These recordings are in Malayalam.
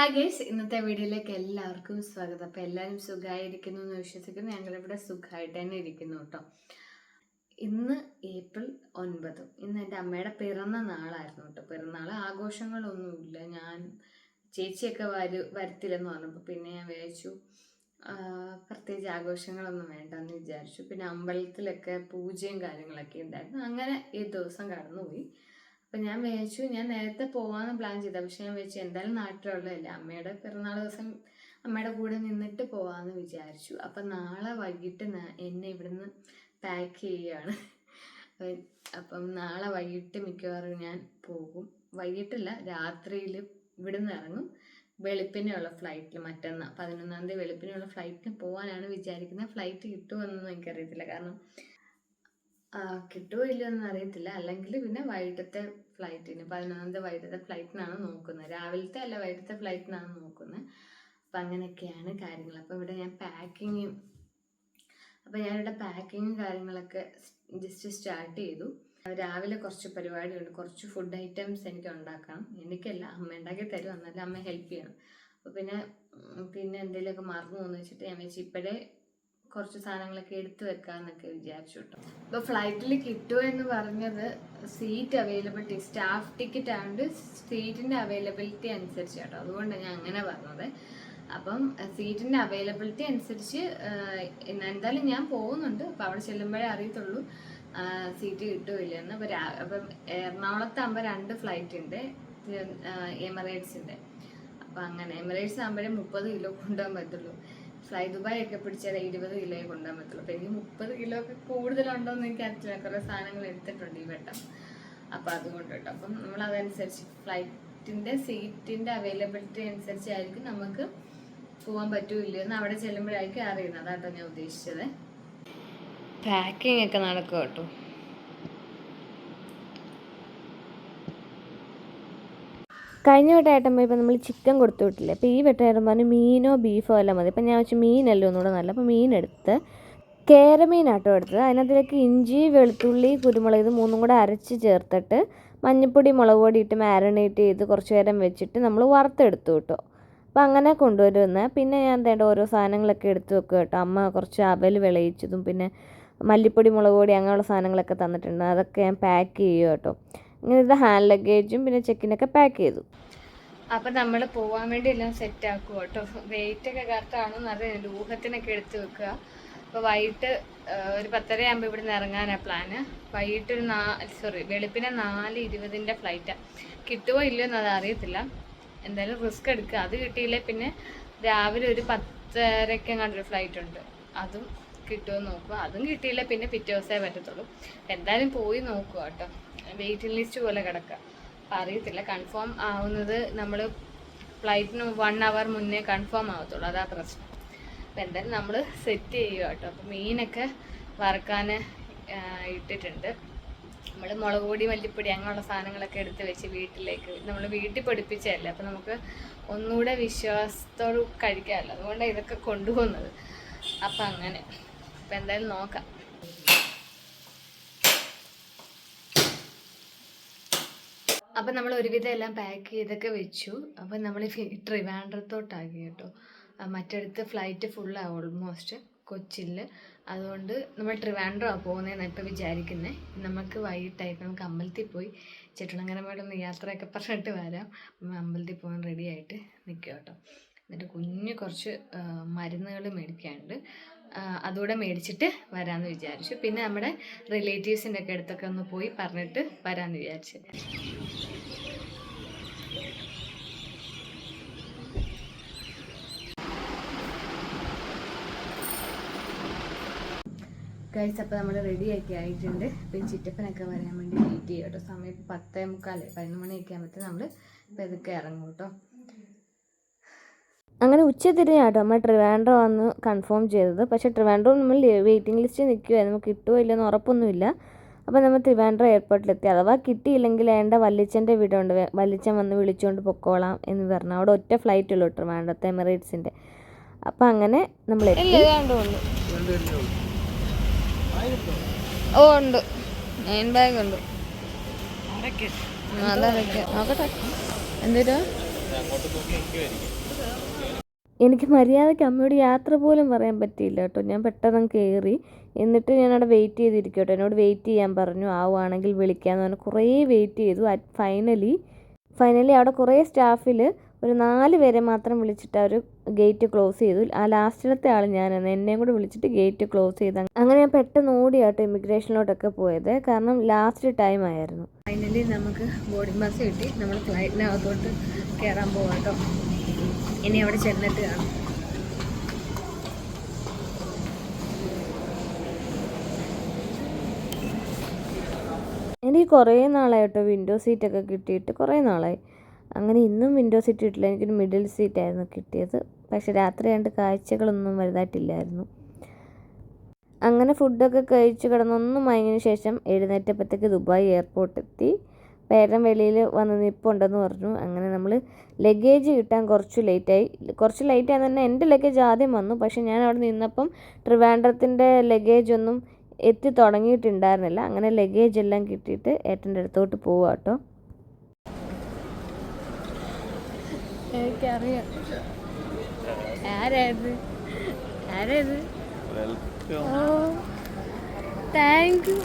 ഹായ് ഗേസ് ഇന്നത്തെ വീഡിയോയിലേക്ക് എല്ലാവർക്കും സ്വാഗതം. അപ്പോൾ എല്ലാവരും സുഖമായിരിക്കുന്നു എന്ന് വിശ്വസിക്കുന്നു. ഞങ്ങളിവിടെ സുഖമായിട്ട് തന്നെ ഇരിക്കുന്നു കേട്ടോ. ഇന്ന് ഏപ്രിൽ ഒൻപത്. ഇന്ന് എന്റെ അമ്മയുടെ പിറന്ന നാളായിരുന്നു കേട്ടോ. പിറന്നാൾ ആഘോഷങ്ങളൊന്നുമില്ല. ഞാൻ ചേച്ചിയൊക്കെ വരു വരത്തില്ലെന്ന് പറഞ്ഞപ്പോൾ പിന്നെ ഞാൻ വിചാരിച്ചു പ്രത്യേകിച്ച് ആഘോഷങ്ങളൊന്നും വേണ്ടെന്ന് വിചാരിച്ചു. പിന്നെ അമ്പലത്തിലൊക്കെ പൂജയും കാര്യങ്ങളൊക്കെ ഉണ്ടായിരുന്നു. അങ്ങനെ ഈ ദിവസം കടന്നുപോയി. അപ്പം ഞാൻ വിചാരിച്ചു ഞാൻ നേരത്തെ പോകാമെന്ന് പ്ലാൻ ചെയ്ത. പക്ഷെ ഞാൻ വിചാരിച്ചു എന്തായാലും നാട്ടിലുള്ളതല്ല. അമ്മയുടെ പിറന്നാൾ ദിവസം അമ്മയുടെ കൂടെ നിന്നിട്ട് പോകാമെന്ന് വിചാരിച്ചു. അപ്പം നാളെ വൈകിട്ട് എന്നെ ഇവിടുന്ന് പാക്ക് ചെയ്യുകയാണ് അപ്പം- നാളെ വൈകിട്ട് മിക്കവാറും ഞാൻ പോകും. വൈകിട്ടില്ല രാത്രിയിൽ ഇവിടുന്ന് ഇറങ്ങും. വെളുപ്പിനെയുള്ള ഫ്ലൈറ്റിൽ മറ്റന്നാ. പതിനൊന്നാം തീയതി വെളുപ്പിനെയുള്ള ഫ്ലൈറ്റിന് പോകാനാണ് വിചാരിക്കുന്നത് ഫ്ലൈറ്റ് കിട്ടുമെന്നൊന്നും എനിക്കറിയത്തില്ല. കാരണം കിട്ടുമോ ഇല്ലയോ എന്ന് അറിയത്തില്ല. അല്ലെങ്കിൽ പിന്നെ വൈകിട്ടത്തെ ഫ്ലൈറ്റിന് പതിനൊന്നാമത്തെ വൈകിട്ടത്തെ ഫ്ലൈറ്റിനാണ് നോക്കുന്നത്. രാവിലത്തെ അല്ല വൈകിട്ടത്തെ ഫ്ലൈറ്റിനാണ് നോക്കുന്നത്. അപ്പം അങ്ങനെയൊക്കെയാണ് കാര്യങ്ങൾ. അപ്പോൾ ഇവിടെ ഞാൻ പാക്കിങ്ങും അപ്പോൾ ഞാനിവിടെ പാക്കിങ്ങും കാര്യങ്ങളൊക്കെ ജസ്റ്റ് സ്റ്റാർട്ട് ചെയ്തു. രാവിലെ കുറച്ച് പരിപാടിയുണ്ട് കുറച്ച് ഫുഡ് ഐറ്റംസ് എനിക്ക് ഉണ്ടാക്കണം. എനിക്കല്ല അമ്മ ഉണ്ടാക്കി തരും. എന്നാലും അമ്മ ഹെൽപ്പ് ചെയ്യണം. അപ്പോൾ പിന്നെ പിന്നെ എന്തെങ്കിലുമൊക്കെ മറന്നു പോകുന്നു വെച്ചിട്ട് ഞാൻ വെച്ച് ഇപ്പോഴേ കുറച്ച് സാധനങ്ങളൊക്കെ എടുത്തു വെക്കാന്നൊക്കെ വിചാരിച്ചു കേട്ടോ ഇപ്പോൾ ഫ്ലൈറ്റിൽ കിട്ടുമോ എന്ന് പറഞ്ഞത് സീറ്റ് അവൈലബിലിറ്റി സ്റ്റാഫ് ടിക്കറ്റ് ആയതുകൊണ്ട് സീറ്റിന്റെ അവൈലബിലിറ്റി അനുസരിച്ച് കേട്ടോ അതുകൊണ്ടാണ് ഞാൻ അങ്ങനെ പറഞ്ഞത്. അപ്പം സീറ്റിന്റെ അവൈലബിലിറ്റി അനുസരിച്ച് എന്തായാലും ഞാൻ പോകുന്നുണ്ട്. അപ്പോൾ അവിടെ ചെല്ലുമ്പോഴേ അറിയത്തുള്ളൂ സീറ്റ് കിട്ടുമില്ല എന്ന് അപ്പോൾ രാ അപ്പം എറണാകുളത്താകുമ്പോൾ രണ്ട് ഫ്ലൈറ്റ് ഉണ്ട് എമിറേറ്റ്സിന്റെ അപ്പൊ അങ്ങനെ എമിറേറ്റ്സ് ആകുമ്പോഴേ മുപ്പത് കിലോ കൊണ്ടുപോകാൻ പറ്റുള്ളൂ. ഫ്ലൈ ദുബായ് ഒക്കെ പിടിച്ചാൽ ഇരുപത് കിലോയെ കൊണ്ടുപോകാൻ പറ്റുള്ളൂ. അപ്പോൾ എനിക്ക് മുപ്പത് കിലോ ഒക്കെ കൂടുതലുണ്ടോ എന്ന് എനിക്ക് അറിയില്ല കുറേ സാധനങ്ങൾ എടുത്തിട്ടുണ്ട് ഈ വട്ടം. അപ്പോൾ അതുകൊണ്ട് കേട്ടോ. അപ്പം നമ്മൾ അതനുസരിച്ച് ഫ്ലൈറ്റിന്റെ സീറ്റിന്റെ അവൈലബിലിറ്റി അനുസരിച്ചായിരിക്കും നമുക്ക് പോകാൻ പറ്റൂല്ല എന്ന് അവിടെ ചെല്ലുമ്പോഴായിരിക്കും അറിയുന്നത്. അതാട്ടോ ഞാൻ ഉദ്ദേശിച്ചത്. പാക്കിംഗ് ഒക്കെ നടക്കും കേട്ടോ. കഴിഞ്ഞ വട്ടം ഏട്ടൻ പോയപ്പോൾ നമ്മൾ ചിക്കൻ കൊടുത്തു വിട്ടില്ലേ? അപ്പോൾ ഈ വട്ടം ഏട്ടൻ പറഞ്ഞു മീനോ ബീഫോ എല്ലാം മതി. അപ്പോൾ ഞാൻ വെച്ച് മീനല്ലോ ഒന്നുകൂടെ നല്ല അപ്പോൾ മീനെടുത്ത് കേരമീനാട്ടോ എടുത്തത്. അതിനകത്തിലേക്ക് ഇഞ്ചി വെളുത്തുള്ളി കുരുമുളക് ഇത് മൂന്നും കൂടെ അരച്ച് ചേർത്തിട്ട് മഞ്ഞൾപ്പൊടി മുളക് പൊടി ഇട്ട് മാരിനേറ്റ് ചെയ്ത് കുറച്ച് നേരം വെച്ചിട്ട് നമ്മൾ വറുത്തെടുത്തു കേട്ടോ. അപ്പോൾ അങ്ങനെ കൊണ്ടുവരുന്നത് പിന്നെ ഞാൻ എന്തേണ്ട ഓരോ സാധനങ്ങളൊക്കെ എടുത്ത് വെക്കുക കേട്ടോ. അമ്മ കുറച്ച് അവൽ വിളയിച്ചതും പിന്നെ മല്ലിപ്പൊടി മുളക് പൊടി അങ്ങനെയുള്ള സാധനങ്ങളൊക്കെ തന്നിട്ടുണ്ട്. അതൊക്കെ ഞാൻ പാക്ക് ചെയ്യും കേട്ടോ. ഇങ്ങനത്തെ ഹാൻഡ് ലഗേജും പിന്നെ ചെക്കിനൊക്കെ പാക്ക് ചെയ്തു. അപ്പം നമ്മൾ പോകാൻ വേണ്ടി എല്ലാം സെറ്റ് ആക്കുക കേട്ടോ. വെയിറ്റ് ഒക്കെ കറക്റ്റാണോ അറിയാം ഊഹത്തിനൊക്കെ എടുത്ത് വെക്കുക. അപ്പോൾ വൈകിട്ട് ഒരു പത്തര ആകുമ്പോൾ ഇവിടെ നിന്ന് ഇറങ്ങാനാണ് പ്ലാന് വൈകിട്ട് ഒരു നാ സോറി വെളുപ്പിനെ നാല് ഇരുപതിന്റെ ഫ്ലൈറ്റാണ് കിട്ടുമോ ഇല്ലയോ എന്ന് അത് അറിയത്തില്ല. എന്തായാലും റിസ്ക് എടുക്കുക. അത് കിട്ടിയില്ലേ പിന്നെ രാവിലെ ഒരു പത്തരയ്ക്ക് ഒരു ഫ്ലൈറ്റ് ഉണ്ട്. അതും കിട്ടുമോ നോക്കുക. അതും കിട്ടിയില്ലേ പിന്നെ പിറ്റേ ദിവസമേ പറ്റത്തുള്ളൂ. എന്തായാലും പോയി നോക്കുക കേട്ടോ. വെയിറ്റിംഗ് ലിസ്റ്റ് പോലെ കിടക്കുക അപ്പം അറിയത്തില്ല കൺഫേം ആവുന്നത് നമ്മൾ ഫ്ലൈറ്റിന് വൺ അവർ മുന്നേ കൺഫേം ആവത്തുള്ളൂ. അതാ പ്രശ്നം. അപ്പം എന്തായാലും നമ്മൾ സെറ്റ് ചെയ്യുക കേട്ടോ. അപ്പം മീനൊക്കെ വറക്കാൻ ഇട്ടിട്ടുണ്ട്. നമ്മൾ മുളക് പൊടി മല്ലിപ്പൊടി അങ്ങനെയുള്ള സാധനങ്ങളൊക്കെ എടുത്ത് വെച്ച് വീട്ടിലേക്ക് നമ്മൾ വീട്ടിൽ പഠിപ്പിച്ചതല്ലേ? അപ്പം നമുക്ക് ഒന്നുകൂടെ വിശ്വാസത്തോട് കഴിക്കാമല്ലോ. അതുകൊണ്ടാണ് ഇതൊക്കെ കൊണ്ടുപോകുന്നത്. അപ്പം അങ്ങനെ. അപ്പം എന്തായാലും നോക്കാം. അപ്പം നമ്മൾ ഒരുവിധം എല്ലാം പാക്ക് ചെയ്തൊക്കെ വെച്ചു. അപ്പം നമ്മൾ ട്രിവാൻഡ്രത്തോട്ടാക്കി കേട്ടോ. മറ്റടുത്ത് ഫ്ലൈറ്റ് ഫുള്ളാണ് ഓൾമോസ്റ്റ് കൊച്ചിയിൽ അതുകൊണ്ട് നമ്മൾ ട്രിവാൻഡ്രമാണ് പോകുന്നതെന്ന് ഇപ്പോൾ വിചാരിക്കുന്നത് നമുക്ക് വൈകിട്ടായിട്ട് നമുക്ക് അമ്പലത്തിൽ പോയി ചെട്ടുളങ്ങരമേടൊന്ന് യാത്രയൊക്കെ പറഞ്ഞിട്ട് വരാം. അമ്പലത്തിൽ പോകാൻ റെഡി ആയിട്ട് നിൽക്കുക കേട്ടോ. എന്നിട്ട് കുഞ്ഞ് കുറച്ച് മരുന്നുകൾ മേടിക്കാനുണ്ട്. അതുകൂടെ മേടിച്ചിട്ട് വരാമെന്ന് വിചാരിച്ചു. പിന്നെ നമ്മുടെ റിലേറ്റീവ്സിന്റെ ഒക്കെ അടുത്തൊക്കെ ഒന്ന് പോയി പറഞ്ഞിട്ട് വരാമെന്ന് വിചാരിച്ചു. ഗൈസ് അപ്പോൾ നമ്മൾ റെഡിയൊക്കെ ആയിട്ടുണ്ട്. പിന്നെ ചിറ്റപ്പനൊക്കെ വരാൻ വേണ്ടി വെയിറ്റ് ചെയ്യും കേട്ടോ. സമയം ഇപ്പോൾ പത്തേ മുക്കാലേ പതിനൊന്ന് മണിയൊക്കെ ആകുമ്പോഴത്തേക്ക് നമ്മൾ ഇപ്പോൾ ഇതൊക്കെ ഇറങ്ങും കേട്ടോ. അങ്ങനെ ഉച്ച തിരിഞ്ഞാട്ടോ നമ്മൾ ട്രിവാൻഡ്രം വന്ന് കൺഫേം ചെയ്തത്. പക്ഷേ ട്രിവാൻഡ്രം നമ്മൾ വെയിറ്റിംഗ് ലിസ്റ്റ് നിൽക്കുമായിരുന്നു നമുക്ക് കിട്ടുമോ ഇല്ലെന്ന് ഉറപ്പൊന്നുമില്ല. അപ്പോൾ നമ്മൾ ട്രിവാൻഡ്രം എയർപോർട്ടിലെത്തി അഥവാ കിട്ടിയില്ലെങ്കിൽ വേണ്ട വല്ലിച്ചന്റെ വീടുണ്ട്. വല്ലിച്ചൻ വന്ന് വിളിച്ചുകൊണ്ട് പൊക്കോളാം എന്ന് പറഞ്ഞു. അവിടെ ഒറ്റ ഫ്ലൈറ്റ് ഉള്ളൂ ട്രിവാൻഡ്രത്തെ എമിറേറ്റ്സിന്റെ. അപ്പം അങ്ങനെ നമ്മൾ എത്തി. ഓ ഉണ്ട്. മെയിൻ ബാഗ് ഉണ്ട്. അതൊക്കെ നോക്കട്ടെ. എന്തൊരു അങ്ങോട്ട് നോക്കി നിൽക്കുമായിരിക്കും എനിക്ക് മര്യാദയ്ക്ക് അമ്മയോട് യാത്ര പോലും പറയാൻ പറ്റിയില്ല കേട്ടോ. ഞാൻ പെട്ടെന്ന് കയറി എന്നിട്ട് ഞാൻ അവിടെ വെയിറ്റ് ചെയ്തിരിക്കും കേട്ടോ എന്നോട് വെയിറ്റ് ചെയ്യാൻ പറഞ്ഞു. ആവുകയാണെങ്കിൽ വിളിക്കാമെന്ന് പറഞ്ഞു കുറേ വെയിറ്റ് ചെയ്തു. ഫൈനലി ഫൈനലി അവിടെ കുറേ സ്റ്റാഫിൽ ഒരു നാല് പേരെ മാത്രം വിളിച്ചിട്ട് അവർ ഗേറ്റ് ക്ലോസ് ചെയ്തു. ആ ലാസ്റ്റിലത്തെ ആൾ ഞാനാണ്. എന്നെയും കൂടെ വിളിച്ചിട്ട് ഗേറ്റ് ക്ലോസ് ചെയ്ത് അങ്ങനെ ഞാൻ പെട്ടെന്ന് ഓടിയാട്ടോ ഇമിഗ്രേഷനിലോട്ടൊക്കെ പോയത്. കാരണം ലാസ്റ്റ് ടൈം ആയിരുന്നു. ഫൈനലി നമുക്ക് ബോർഡിംഗ് പാസ് കിട്ടി. നമ്മൾ ഫ്ലൈറ്റിനകത്തോട്ട് കയറാൻ പോകാം കേട്ടോ ഇനി അവിടെ ചെന്നിട്ട് കാണാം. എനിക്ക് കുറേ നാളായിട്ടോ വിൻഡോ സീറ്റൊക്കെ കിട്ടിയിട്ട് കുറേ നാളായി. അങ്ങനെ ഇന്നും വിൻഡോ സീറ്റ് കിട്ടില്ല എനിക്കൊരു മിഡിൽ സീറ്റായിരുന്നു കിട്ടിയത്. പക്ഷേ രാത്രി രണ്ട് കാഴ്ചകളൊന്നും വലുതായിട്ടില്ലായിരുന്നു. അങ്ങനെ ഫുഡൊക്കെ കഴിച്ച് കിടന്നൊന്നും വാങ്ങിയതിന് ശേഷം എഴുന്നേറ്റപ്പോഴത്തേക്ക് ദുബായ് എയർപോർട്ട് പേരൻ വെളിയിൽ വന്ന് നിൽപ്പുണ്ടെന്ന് പറഞ്ഞു. അങ്ങനെ നമ്മൾ ലഗേജ് കിട്ടാൻ കുറച്ച് ലേറ്റായി കുറച്ച് ലേറ്റ് ആയത് തന്നെ എന്റെ ലഗേജ് ആദ്യം വന്നു. പക്ഷേ ഞാൻ അവിടെ നിന്നപ്പം ട്രിവാൻഡ്രത്തിന്റെ ലഗേജ് ഒന്നും എത്തി തുടങ്ങിയിട്ടുണ്ടായിരുന്നില്ല. അങ്ങനെ ലഗേജ് എല്ലാം കിട്ടിയിട്ട് ഏട്ടന്റെ അടുത്തോട്ട് പോവുക കേട്ടോ. എനിക്കറിയാം. ആരായിരുന്നു ആരായിരുന്നു താങ്ക് യു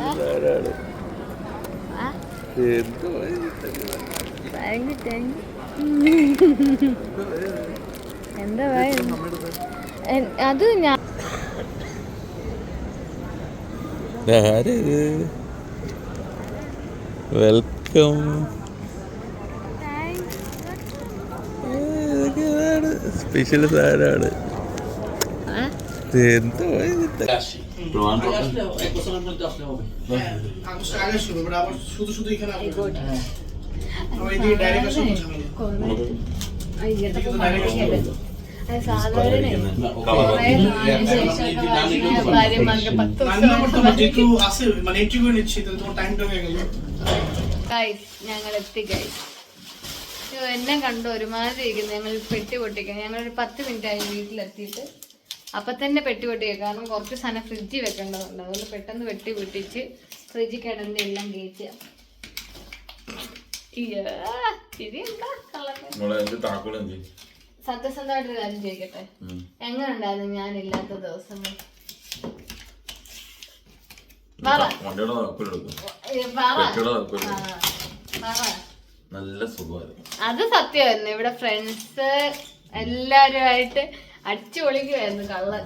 അതൊക്കെ എന്തോ എന്തോ അത് ഞാൻ വെൽക്കം. സ്പെഷ്യൽ സാധനമാണ്. শুধু শুধু এখানে আসবো আমার এদিকে ডাইরেক্ট আসলে ঝামেলা അയ്യത്തെ മഴയ്ക്കത്. അത് സാധാരണ കുറേ നാളിന് ശേഷമൊക്കെ വാങ്ങിയ ഭാര്യമാർക്ക് പത്ത് রান্না ദിവസം করতে আমার যেহেতু আছে মানে এন্ট্রি করে নিচ্ছি তাহলে তোমার টাইমটা হয়ে গেল ഗൈസ് ഞങ്ങൾ എത്തി ഗൈസ് എന്നെ കണ്ടു ഒരുമാതിരി ഇരിക്കുന്നു ഞങ്ങൾ പെട്ടി പൊട്ടിക്കാൻ ഞങ്ങൾ ഒരു പത്ത് മിനിറ്റ് ആയി വീട്ടിലെത്തിയിട്ട് അപ്പൊ തന്നെ പെട്ടി പൊട്ടിക്കുക കാരണം കുറച്ച് സാധനം ഫ്രിഡ്ജിൽ വെക്കേണ്ടതുണ്ട്. അതുകൊണ്ട് പെട്ടെന്ന് വെട്ടി പൊട്ടിച്ച് ഫ്രിഡ്ജ് കിടന്ന് എല്ലാം കയറ്റുക സത്യസന്ധമായിട്ടൊരു കാര്യം ചോദിക്കട്ടെ? എങ്ങനെ ഉണ്ടായിരുന്നു ഞാനില്ലാത്ത ദിവസങ്ങൾ? നല്ല സുഖമായിരുന്നു. അത് സത്യമായിരുന്നു. ഇവിടെ ഫ്രണ്ട്സ് എല്ലാരുമായിട്ട് അടിച്ചു പൊളിക്കുമായിരുന്നു കള്ളൻ.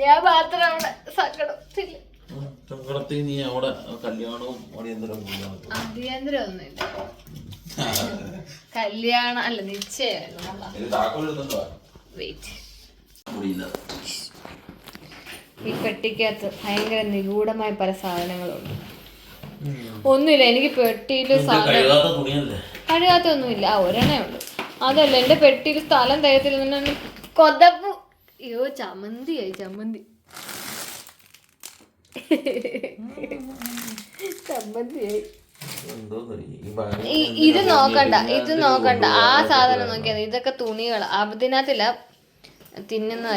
ഞാൻ മാത്രം അവിടെ സങ്കടത്തില്ല സങ്കടത്തിൽ നീ അവിടെ കല്യാണവും അടിയന്തരം അടിയന്തരം ഒന്നുമില്ല കല്യാണം അല്ല നിശ്ചയമായിരുന്നു. വെയിറ്റ് ഈ പെട്ടിക്കകത്ത് ഭയങ്കര നിഗൂഢമായ പല സാധനങ്ങളുണ്ട്. ഒന്നുമില്ല എനിക്ക് പെട്ടിയിൽ സാധനം കഴുകാത്ത ഒന്നുമില്ല ഒരെണ്ണേ ഉള്ളു. അതല്ല എന്റെ പെട്ടിയിൽ സ്ഥലം തയ്യത്തിൽ കൊതപ്പു അയ്യോ ചമ്മന്തിയായി ചമ്മന്തി. ചമ്മന്തിയായി ഇത് നോക്കണ്ട ഇത് നോക്കണ്ട. ആ സാധനം നോക്കിയാൽ ഇതൊക്കെ തുണികൾ അതിനകത്തില്ല തിന്നുന്ന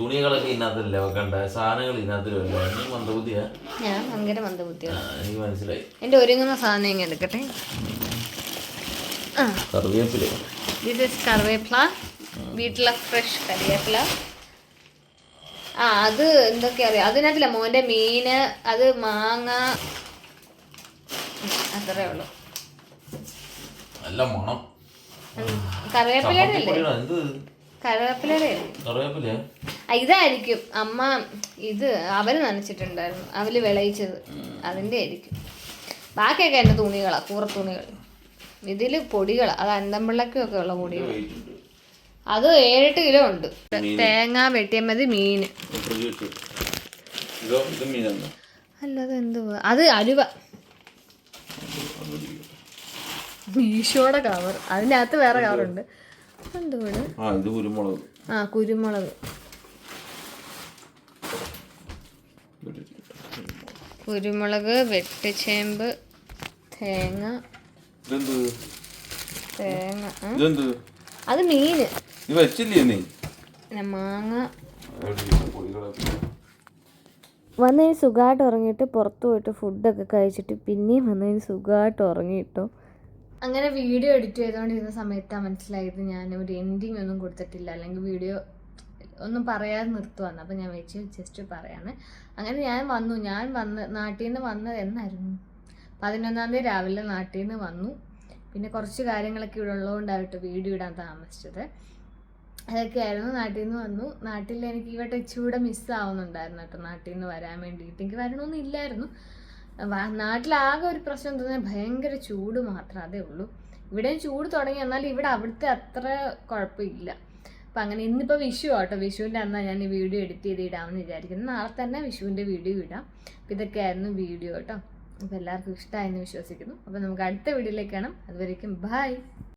തുണികളൊക്കെ ഇതിനകത്തല്ലേ. വെക്കണ്ട സാധനങ്ങൾ ഇതിനകത്തിലല്ലേ നീ മന്ദബുദ്ധിയാ? ഞാൻ ഭയങ്കര മന്ദബുദ്ധിയാണ് എനിക്ക് മനസ്സിലായി. എന്റെ ഒരുങ്ങുന്ന സാധനം ഇങ്ങനെ എടുക്കട്ടെ? കറിവേപ്പിൽ. ദിസ് ഇസ് കറിവേപ്പില. വീട്ടിലെ ഫ്രഷ് കറിയേപ്പില ആ അത് എന്തൊക്കെ അറിയാം? അതിനകത്തില്ല മോന്റെ മീന് അത് മാങ്ങ. അത്രേ ഉള്ളൂ. നല്ല മണം. കറിവേപ്പിലയുടെ അല്ലേ? ചമ്മന്തിപ്പൊടിയുടെ എന്ത്? കറിവേപ്പിലയുടെ അല്ലേ? കറിവേപ്പില ആ, ഇതായിരിക്കും. അമ്മ ഇത് അവർ നനച്ചിട്ടുണ്ടായിരുന്നു. അവർ വിളയിച്ചത്. അതിന്റെ ആയിരിക്കും. ബാക്കിയൊക്കെ എന്റെ തുണികളാ കൂറ തുണികൾ. ഇതിൽ പൊടികളാ. അത് അന്തമ്പിള്ളക്കും ഒക്കെ ഉള്ള പൊടികൾ അത് ഏഴെട്ട് കിലോ ഉണ്ട്. തേങ്ങ വെട്ടിയ മതി മീൻ ഇതോ അത് മീനാണ് അല്ലാതെ എന്തുവാ അത് അലുവ. മീഷോയുടെ കവർ അതിനകത്ത് വേറെ കവറുണ്ട് എന്തുവാണ് ആ ഇത് കുരുമുളക്. ആ കുരുമുളക്. കുരുമുളക് വെട്ടിച്ചേമ്പ് തേങ്ങ. ഇതെന്ത്? തേങ്ങ? അത് മീന് നീ വെച്ചില്ലേ നീ. മാങ്ങ. വന്നതിന് സുഖമായിട്ട് ഉറങ്ങിയിട്ട് പുറത്ത് പോയിട്ട് ഫുഡൊക്കെ കഴിച്ചിട്ട് പിന്നെയും വന്നതിന് സുഖമായിട്ട് ഉറങ്ങിയിട്ടോ. അങ്ങനെ വീഡിയോ എഡിറ്റ് ചെയ്തുകൊണ്ടിരുന്ന സമയത്താണ് മനസ്സിലായത് ഞാൻ ഒരു എൻഡിങ് ഒന്നും കൊടുത്തിട്ടില്ല. അല്ലെങ്കിൽ വീഡിയോ ഒന്നും പറയാതെ നിർത്തുവാന്ന്. അപ്പം ഞാൻ വെച്ച് ജസ്റ്റ് പറയാണ്. അങ്ങനെ ഞാൻ വന്നു. ഞാൻ വന്ന് നാട്ടിൽ നിന്ന് വന്നത് എന്നായിരുന്നു? പതിനൊന്നാം തീയതി രാവിലെ നാട്ടിൽ നിന്ന് വന്നു. പിന്നെ കുറച്ച് കാര്യങ്ങളൊക്കെ ഇവിടെ ഉള്ളതുകൊണ്ടായിട്ട് വീഡിയോ ഇടാൻ താമസിച്ചത്. അതൊക്കെയായിരുന്നു നാട്ടിൽ നിന്ന് വന്നു. നാട്ടിൽ എനിക്ക് വട്ടം മിസ് മിസ്സാവുന്നുണ്ടായിരുന്നു കേട്ടോ നാട്ടിൽ നിന്ന് വരാൻ വേണ്ടിയിട്ട് എനിക്ക് വരണമെന്നും ഇല്ലായിരുന്നു. നാട്ടിലാകെ ഒരു പ്രശ്നം തോന്നിയാൽ ഭയങ്കര ചൂട് മാത്രം അതേ ഉള്ളൂ. ഇവിടെ ചൂട് തുടങ്ങി എന്നാൽ ഇവിടെ അവിടുത്തെ അത്ര കുഴപ്പമില്ല. അപ്പം അങ്ങനെ ഇന്നിപ്പോൾ വിഷു ആട്ടോ. വിഷുവിന്റെ അന്നാണ് ഞാൻ ഈ വീഡിയോ എഡിറ്റ് ചെയ്ത് ഇടാമെന്ന് വിചാരിക്കുന്നത് നാളെ തന്നെ വിഷുവിന്റെ വീഡിയോ ഇടാം. അപ്പം ഇതൊക്കെയായിരുന്നു വീഡിയോ കേട്ടോ. അപ്പോൾ എല്ലാവർക്കും ഇഷ്ടമായെന്ന് വിശ്വസിക്കുന്നു. അപ്പോൾ നമുക്ക് അടുത്ത വീഡിയോയിലേക്ക് കാണാം. അതുവരേക്കും ബൈ.